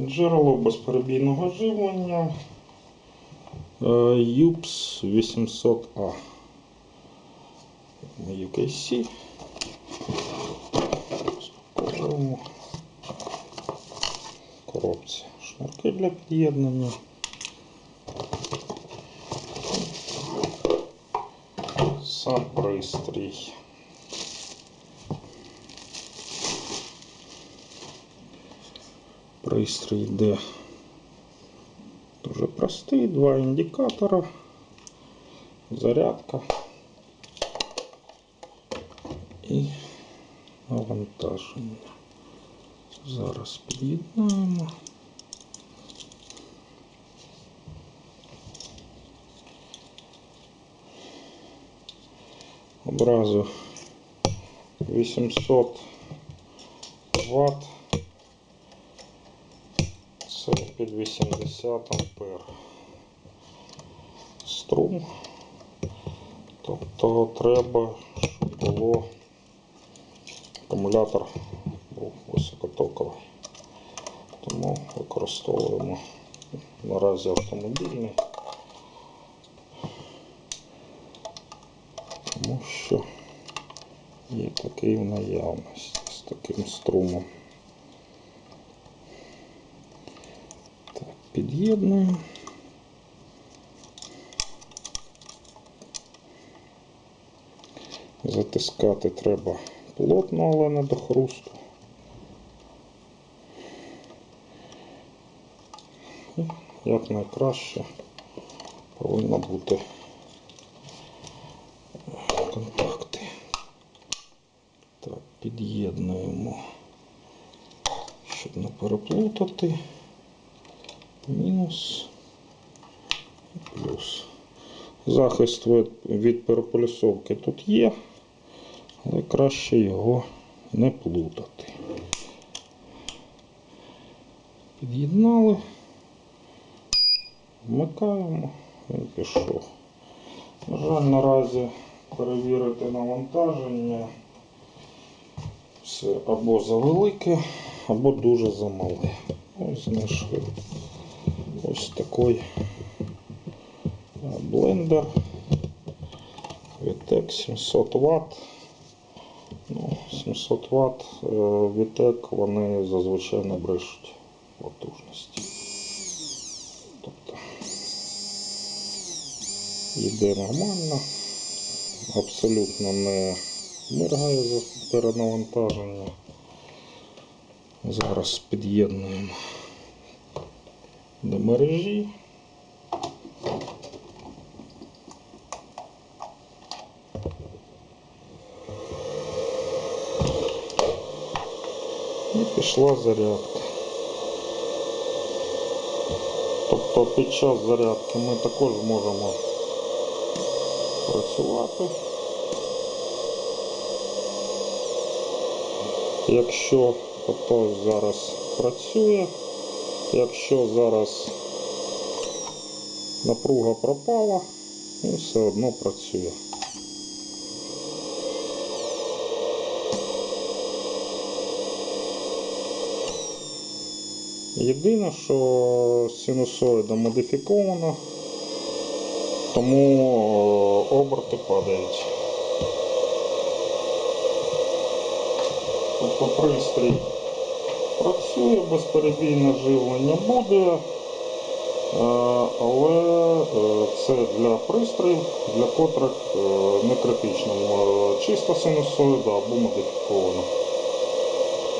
Джерело безперебійного живлення е, UPS 800A. UKC. Розпаковуємо. Коробці шнурки для під'єднання. Сам пристрій. Пристрій йде дуже простий, два індикатора, зарядка і навантаження. Зараз під'єднаємо. Образу 800 Вт. Це під 80 ампер. Струм. Тобто треба, щоб було акумулятор був високотоковий. Тому використовуємо наразі автомобільний. Тому що є такий в наявності з таким струмом. Так, під'єднуємо. Затискати треба плотно, але не до хрусту. І як найкраще повинно бути контакти. Так, під'єднуємо, щоб не переплутати. Мінус і плюс. Захист від, переполісовки тут є, але краще його не плутати. Під'єднали, вмикаємо і пішов. На жаль, наразі перевірити навантаження. Все або завелике, або дуже замале. Ось знайшли ось такий блендер. Вітек 700 Вт. Ну, 700 Вт Вітек вони зазвичай не брешуть потужності. Тобто йде нормально, абсолютно не моргає за перенавантаження. Зараз під'єднуємо до мережі. І пішла зарядка. Тобто під час зарядки ми також можемо працювати. Якщо ото зараз працює, якщо зараз напруга пропала, він все одно працює. Єдине, що синусоїда модифікована, тому е, оберти падають. Тобто пристрій працює, безперебійне живлення буде, е, але е, це для пристроїв, для котрих е, не критично. Е, Чиста синусоїда або модифікована.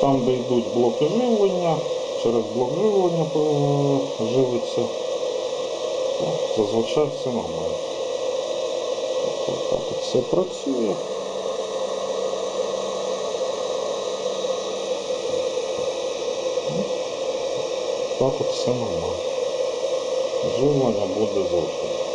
Там, де йдуть блоки живлення, через блок живлення е, живиться, зазвичай все нормально. Тобто так все працює. Так от все нормально. Живлення буде завжди.